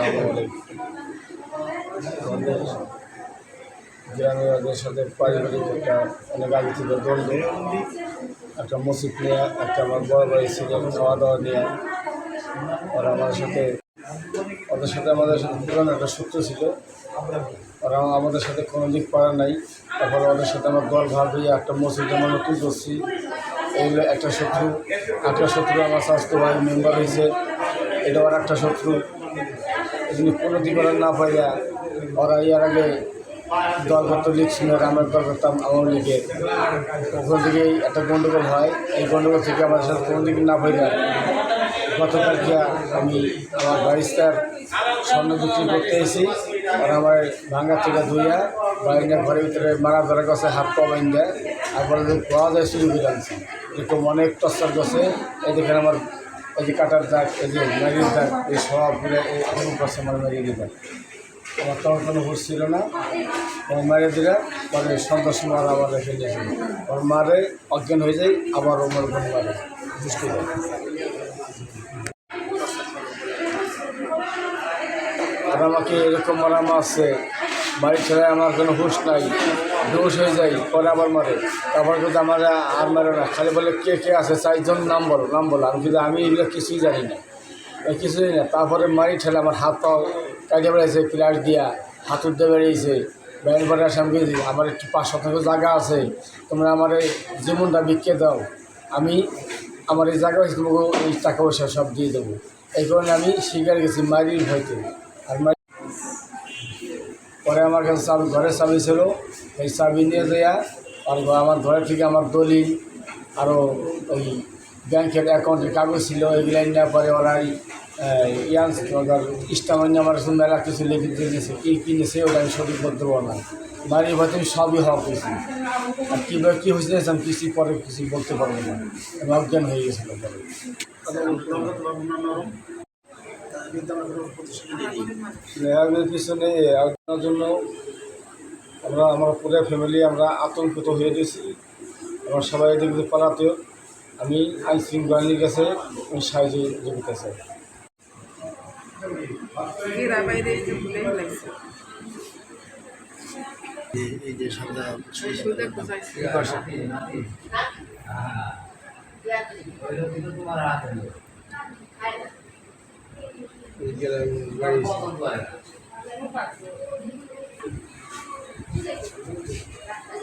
আমাদের আমাদের গ্রামে ওদের সাথে পারিবারিক একটা অনেক আগে থেকে দ্বন্দ্ব। একটা মসজিদ নিয়ে, একটা আমার বড় ভাই ছিল খাওয়া দাওয়া নিয়ে। ওরা আমার সাথে, ওদের সাথে আমাদের সাথে পুরানো একটা সূত্র ছিল। ওরা আমাদের সাথে কোনো দিক পারা নাই। তারপরে ওদের সাথে আমার দল ভাগ হয়ে একটা মসজিদ আমরা নতুন করছি। এইগুলো একটা শত্রু। একটা শত্রু আমার স্বাস্থ্য ভাই মেম্বার হয়েছে। এটা আর একটা শত্রু। কোনো দিক না পাইয়া ওরা ইয়ার আগে দল করতো, লিগ ছিল, রামের দল করতাম আওয়ামী লীগের। ওখান থেকেই একটা গণ্ডগোল হয়। এই গণ্ডগোল থেকে আমার সাথে কোনো দিকে না পাইয়া গতকালকে আমি আমার বারিস্তার স্বর্ণ বিক্রি করতে এসেছি আর আমার ভাঙ্গা থেকে ধুইয়া বাইরে ঘরের ভিতরে মারা ধরা গেছে, হাত পা বাইন্দা আর বলে পাওয়া যায় শুরু করে এরকম অনেক টস্টার গেছে। দেখেন আমার এই যে কাটার দাগ, এই যে ম্যারির দাগ, এই সবগুলো এরকম করছে আমার ম্যারিয়ে দাগ। আমার তখন কোনো হুশ ছিল না। আমার মারে দিলে পরে সন্ধ্যার সময় আর আবার রেখে নিয়েছিল ওর মারে অজ্ঞান হয়ে যায়, আবার ওমর বোন মারে বুঝতে যায় আর আমাকে এরকম মারা মারছে বাড়ি ছেড়ে আমার কোনো হুশ নাই। বেহুশ হয়ে যাই পরে আবার মারে। তারপর কিন্তু আমার আর মারে না। খালি বলে, কে কে আছে? চারজন নাম বলো নাম বলো। আমি কিন্তু, আমি এগুলো কিছুই জানি না। কিছুই জানি না। তারপরে মারি ঠেলে আমার হাত পাও কাটে বেড়াইছে প্লাস দিয়া হাত উঠতে বেরিয়েছে। ব্যাংক পরে আসে, আমি আমার একটু পাঁচ শতাংশ জায়গা আছে। তোমরা আমার এই জীবনটা বিক্রি দাও। আমি আমার এই জায়গা হয়েছে তোমাকে এই টাকা পয়সা সব দিয়ে দেবো। এই কারণে আমি শিকার গেছি মারির হয়তো আর পরে আমার কাছে চাবি ঘরের চাবি ছিল, এই চাবি নিয়ে দেয়া, আর আমার ঘরের থেকে আমার দলিল আরও ওই ব্যাংকের অ্যাকাউন্টের কাগজ ছিল, এগুলাই নেওয়ার পরে ওরা ইয়ান ইস্টামান্য আমার মেলা কিছু লিখে দিয়ে দিয়েছে, কী কিনেছে ওটা আমি সঠিক বলতে পারব না। বাড়ির আমি সবই হওয়া পেয়েছি আর কীভাবে কী হয়েছে আমি কিছু পরে কিছু বলতে পারব না। আমি অজ্ঞান হয়ে গেছিল পরে। লেয়ারের পিছনে আলোচনার জন্য আমরা আমার পুরো ফ্যামিলি আমরা আতঙ্কিত হয়ে গেছি। আমার সবাই এদিকে পালাতে আমি আইন শৃঙ্খলার কাছে আমি সাহায্য যোগিতা চাই। এই যে সুদে ये लाइन